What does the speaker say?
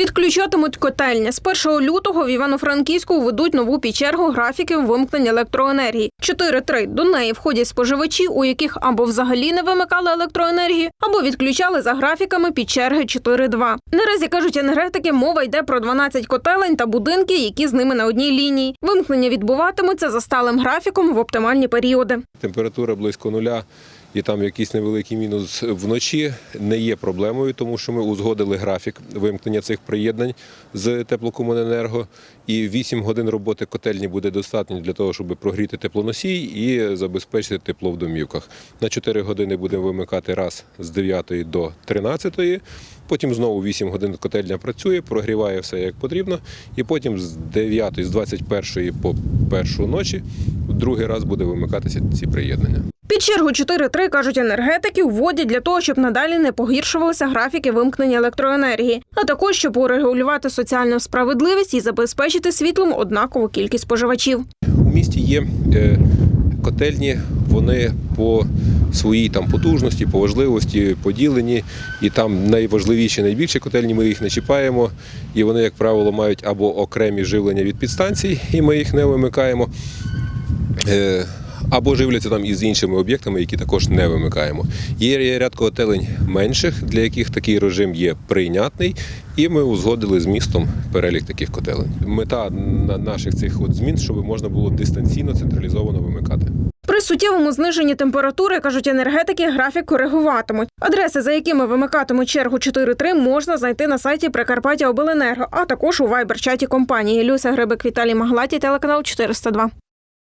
Відключатимуть котельня. З 1 лютого в Івано-Франківську введуть нову підчергу графіків вимкнення електроенергії. 4.3. До неї входять споживачі, у яких або взагалі не вимикали електроенергію, або відключали за графіками підчерги 4.2. Наразі кажуть енергетики, мова йде про 12 котелень та будинки, які з ними на одній лінії. Вимкнення відбуватимуться за сталим графіком в оптимальні періоди. Температура близько нуля і там якийсь невеликий мінус вночі не є проблемою, тому що ми узгодили графік вимкнення цих приєднань з теплокомуненерго. І 8 годин роботи котельні буде достатньо для того, щоб прогріти теплоносій і забезпечити тепло в домівках. На 4 години будемо вимикати раз з 9 до 13. Потім знову 8 годин котельня працює, прогріває все як потрібно. І потім з 9, з 21 по першу ночі другий раз буде вимикатися ці приєднання. Під чергу 4.3, кажуть енергетики, вводять для того, щоб надалі не погіршувалися графіки вимкнення електроенергії, а також щоб урегулювати соціальну справедливість і забезпечити світлом однакову кількість споживачів. У місті є е, котельні, вони по своїй там потужності, по важливості поділені, і там найважливіші, найбільші котельні ми їх не чіпаємо, і вони, як правило, мають або окремі живлення від підстанцій, і ми їх не вимикаємо. Або живляться там із іншими об'єктами, які також не вимикаємо. Є ряд котелень менших, для яких такий режим є прийнятний, і ми узгодили з містом перелік таких котелень. Мета на- наших цих от змін, щоб можна було дистанційно централізовано вимикати. При суттєвому зниженні температури, кажуть енергетики, графік коригуватимуть. Адреси, за якими вимикатимуть чергу 4.3, можна знайти на сайті Прикарпаття Обленерго, а також у вайбер-чаті компанії. Люся Грибик, Віталій Маглаті, телеканал 402.